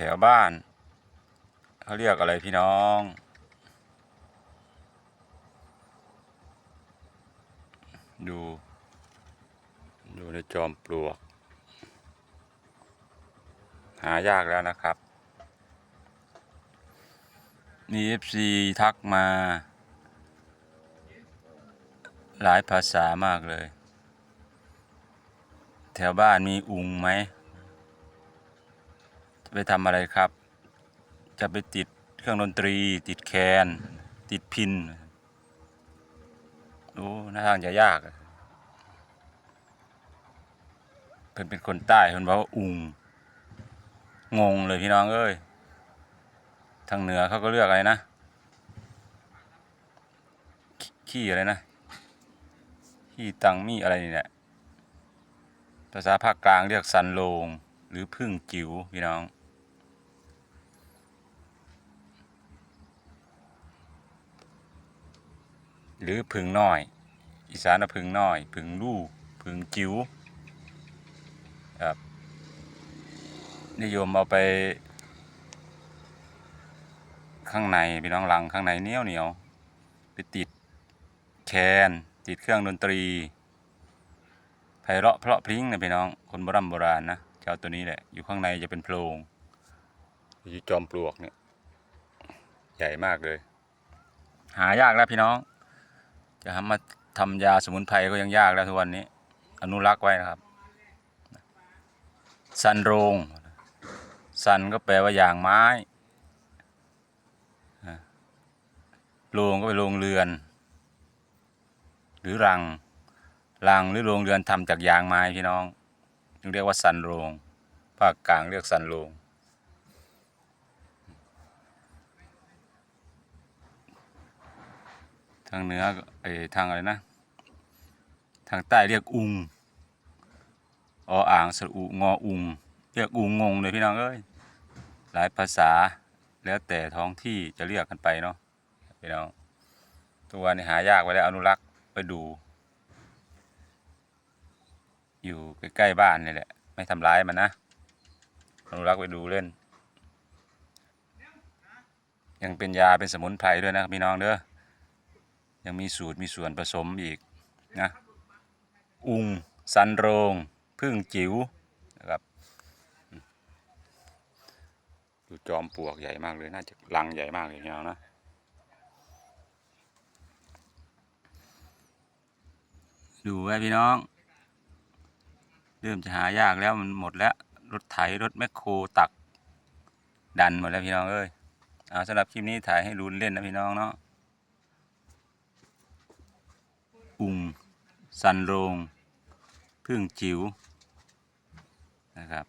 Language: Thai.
แถวบ้านเขาเรียกอะไรพี่น้อง ดู ดูในจอมปลวก หายากแล้วนะครับ มี FC ทักมา หลายภาษามากเลย แถวบ้านมีอุงไหม จะไปทำอะไรครับ จะไปติดเครื่องดนตรี ติดแคน ติดพินโอ้น่าทางจะยากเพิ่นเป็นคนใต้เพิ่นบอกว่าอุงงงเลยพี่น้องเอ้ยทางเหนือเขาก็เลือกอะไรนะขขี้อะไรนะ ขี้ตังมี่อะไรนี่แหละภาษาภาคกลางเรียกสันโลง หรือพึ่งจิ๋วพี่น้อง รือพึ่งน้อย อีสานะพึ่งน้อยพึ่งลู่พึ่งจิ๋วครับนิยมเอาไป ข้างในพี่น้องลังข้างในเหนียวเหนียวไปติดแคนติดเครื่องดนตรีไพเราะเพราะพริ้งนะพี่น้องคนโบราณโบราณนะเจ้าตัวนี้แหละอยู่ข้างในจะเป็นโพรงอยู่จอมปลวกเนี่ยใหญ่มากเลย หายากแล้วพี่น้อง จะทำมาทำยาสมุนไพรก็ยังยากแล้วทุกวันนี้ อนุรักษ์ไว้นะครับ สันโรง สันก็แปลว่าอย่างไม้โรงก็เป็นโรงเรือน หรือรังรังหรือโรงเรือนทำจากยางไม้พี่น้องจึงเรียกว่าสันโรงภาคกลางเรียกสันโรง ทางเหนือไอทางอะไรนะ ทางใต้เรียกอุงออ่างสระอุงออุงเรียกอุงงงเลยพี่น้องเอ้ยหลายภาษาแล้วแต่ท้องที่จะเรียกกันไปเนาะพี่น้องตัวนี้หายากไปแล้วอนุรักษ์ไปดู อยู่ใกล้ๆบ้านนี่แหละ ไม่ทำร้ายมันนะอนุรักษ์ไปดูเล่น ยังเป็นยาเป็นสมุนไพรด้วยนะพี่น้องเด้อ ยังมีสูตรมีส่วนผสมอีกนะอุงสันโรงพึ่งจิ๋วนะครับดูจอมปลวกใหญ่มากเลย น่าจะรังใหญ่มากเลยพี่น้องนะดูไว้พี่น้อง เริ่มจะหายากแล้วมันหมดแล้ว รถไถรถแมคโครตัก ดันหมดแล้วพี่น้องเอ้ยเอาสำหรับคลิปนี้ถ่ายให้รุนเล่นนะพี่น้องเนาะ อุงสันโรง พึ่งจิ๋วนะครับ